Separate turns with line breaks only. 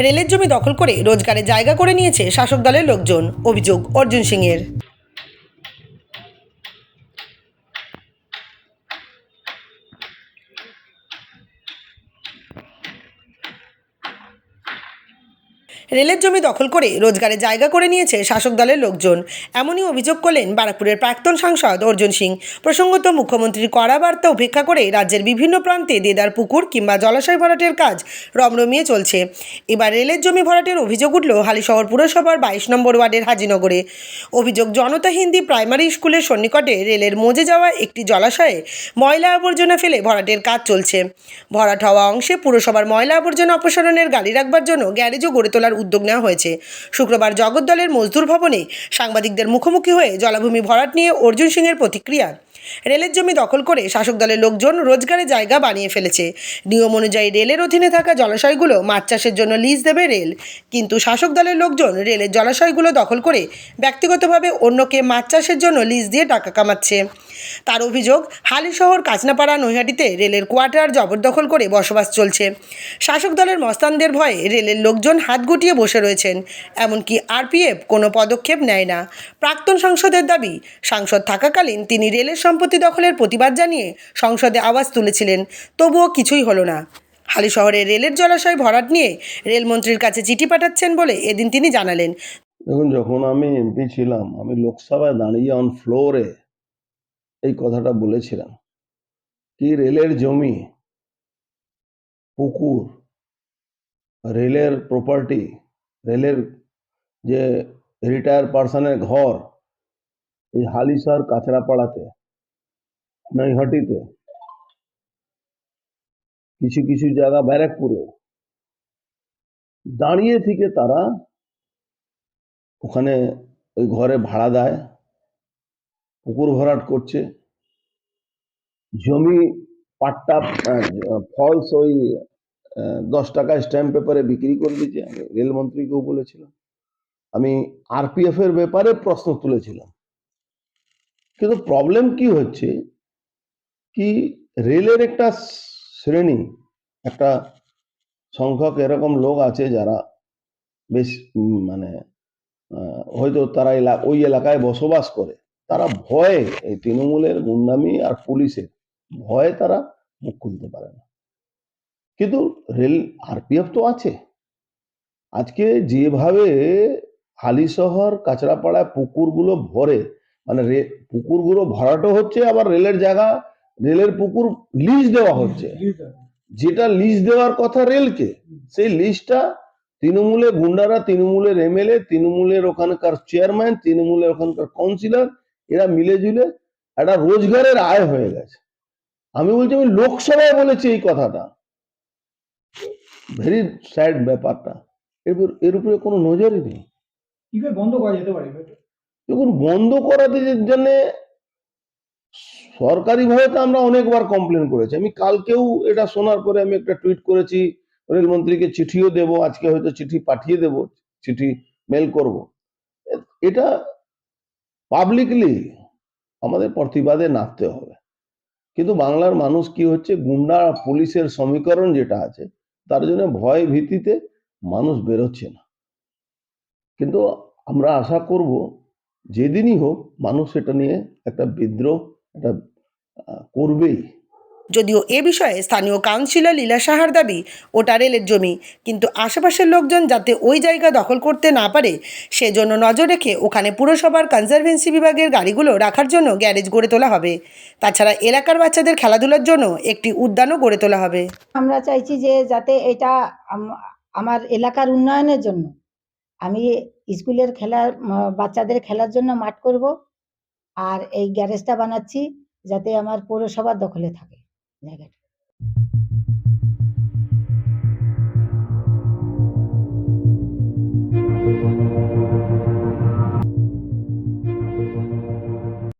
রেলের জমি দখল করে রোজগারের জায়গা করে নিয়েছে শাসক দলের লোকজন অভিযোগ অর্জুন সিংয়ের। রেলের জমি দখল করে রোজগারের জায়গা করে নিয়েছে শাসক দলের লোকজন। এমনই অভিযোগ করলেন বারাকপুরের প্রাক্তন সাংসদ অর্জুন সিং। প্রসঙ্গত মুখ্যমন্ত্রীর কড়া বার্তা উপেক্ষা করে রাজ্যের বিভিন্ন প্রান্তে দেদার পুকুর কিংবা জলাশয় ভরাটের কাজ রমরমিয়ে চলছে। এবার রেলের জমি ভরাটের অভিযোগ উঠল হালিশহর পুরসভার বাইশ নম্বর ওয়ার্ডের হাজিনগরে। অভিযোগ, জনতা হিন্দি প্রাইমারি স্কুলের সন্নিকটে রেলের মজে যাওয়া একটি জলাশয়ে ময়লা আবর্জনা ফেলে ভরাটের কাজ চলছে। ভরাট হওয়া অংশে পুরসভার ময়লা আবর্জনা অপসারণের গাড়ি রাখবার জন্য গ্যারেজও গড়ে তোলার উদ্যোগ নেওয়া হয়েছে। শুক্রবার জগদ্দলের মজদুর ভবনে সাংবাদিকদের মুখোমুখি হয়ে জলাভূমি ভরাট নিয়ে অর্জুন সিংয়ের প্রতিক্রিয়া। রেলের জমি দখল করে শাসক দলের লোকজন রোজগারের জায়গা বানিয়ে ফেলেছে। নিয়ম অনুযায়ী রেলের অধীনে থাকা জলাশয়গুলো মাছ চাষের জন্য লিজ দেবে রেল। কিন্তু শাসক দলের লোকজন রেলের জলাশয়গুলো দখল করে ব্যক্তিগতভাবে অন্যকে মাছ চাষের জন্য লিজ দিয়ে টাকা কামাচ্ছে। তার অভিযোগ হালিশহর কাচনাপাড়া নৈহাটিতে রেলের কোয়ার্টার জবরদখল করে বসবাস চলছে। শাসক দলের মস্তানদের ভয়ে রেলের লোকজন হাত গুটিয়ে বসে রয়েছেন। এমনকি আরপিএফ কোনো পদক্ষেপ নেয় না। প্রাক্তন সাংসদের দাবি, সাংসদ থাকাকালীন তিনি রেলের সম্পত্তি দখলের প্রতিবাদ জানিয়ে সংসদে আওয়াজ তুলেছিলেন। তবুও কিছুই হলো না। হালিশহরে রেলের জলাশয় ভরাট নিয়ে রেলমন্ত্রীর কাছে চিঠি পাঠাচ্ছেন বলে এদিন তিনি জানালেন।
দেখুন, যখন আমি এমপি ছিলাম, আমি লোকসভায় দাঁড়িয়ে অন ফ্লোরে এই কথাটা বলেছিলাম। কি রেলের জমি, পুকুর, রেলের প্রপার্টি রেলের যে রিটায়ার পার্সনের ঘর, এই হালিশহর কাছড়াপাড়াতে নৈহাটিতে। কিছু কিছু জায়গা ব্যারাকপুরেও। দাঁড়িয়ে থেকে তারা ওখানে ওই ঘরে ভাড়া দেয়, পুকুর ভরাট করছে। জমি পাট্টা ফলস ওই দশ টাকা স্ট্যাম্প পেপারে বিক্রি করে দিচ্ছে আমি রেলমন্ত্রীকেও বলেছিলাম। আমি আরপিএফ এর ব্যাপারে প্রশ্ন তুলেছিলাম। কিন্তু প্রবলেম কি হচ্ছে? কি রেলের একটা শ্রেণি, একটা সংখ্যক এরকম লোক আছে যারা বেশ মানে হয়তো তারা ওই এলাকায় বসবাস করে। তারা ভয়ে এই তৃণমূলের গুন্ডামি আর পুলিশের ভয়ে তারা মুখ খুলতে পারে না। কিন্তু রেল আরপিএফ তো আছে। আজকে যেভাবে হালিশহর কাঁচরাপাড়ায় পুকুরগুলো ভরে মানে পুকুরগুলো ভরাটও হচ্ছে, আবার রেলের জায়গা রেলের পুকুর লিজ দেওয়া হচ্ছে। যেটা লিজ দেওয়ার কথা রেলকে সেই লিস্টটা তৃণমূলের গুন্ডারা তৃণমূলের এমএলএ তৃণমূলের ওখানকার চেয়ারম্যান তৃণমূলের ওখানকার কাউন্সিলর এরা মিলে জুলে একটা রোজগারের আয় হয়ে গেছে। আমি বলছি আমি লোকসভায় বলেছি এই কথাটা। ভেরি স্যাড ব্যাপারটা। এরপর এর উপরে কোনো নজরই নেই।
কীভাবে বন্ধ করা যেতে পারে?
দেখুন বন্ধ করাতে জন্য সরকারিভাবে তো আমরা অনেকবার কমপ্লেন করেছি। আমি কালকেও এটা শোনার পরে আমি একটা টুইট করেছি, রেলমন্ত্রীকে চিঠিও দেব, আজকে হয়তো চিঠি পাঠিয়ে দেব, চিঠি মেল করব। এটা পাবলিকলি আমাদের প্রতিবাদে নামতে হবে। কিন্তু বাংলার মানুষ কি হচ্ছে গুন্ডা পুলিশের সমীকরণ যেটা আছে, তার জন্য ভয় ভীতিতে মানুষ বেরোচ্ছে না। কিন্তু আমরা আশা করব, যেদিনই হোক মানুষ এটা নিয়ে একটা বিদ্রোহ, একটা করবেই।
যদিও এ বিষয়ে স্থানীয় কাউন্সিলর লীলা সাহার দাবি ওটা রেলের জমি কিন্তু আশেপাশের লোকজন যাতে ওই জায়গা দখল করতে না পারে সেজন্য নজর রেখে ওখানে পুরসভার কনজারভেন্সি বিভাগের গাড়িগুলো রাখার জন্য গ্যারেজ গড়ে তোলা হবে। তাছাড়া এলাকার বাচ্চাদের খেলাধুলার জন্য একটি উদ্যানও গড়ে তোলা হবে।
আমরা চাইছি যে যাতে এটা আমার এলাকার উন্নয়নের জন্য। আমি স্কুলের খেলার বাচ্চাদের খেলার জন্য মাঠ করব আর এই গ্যারেজটা বানাচ্ছি। যাতে আমার পৌরসভার দখলে থাকে জায়গাটা।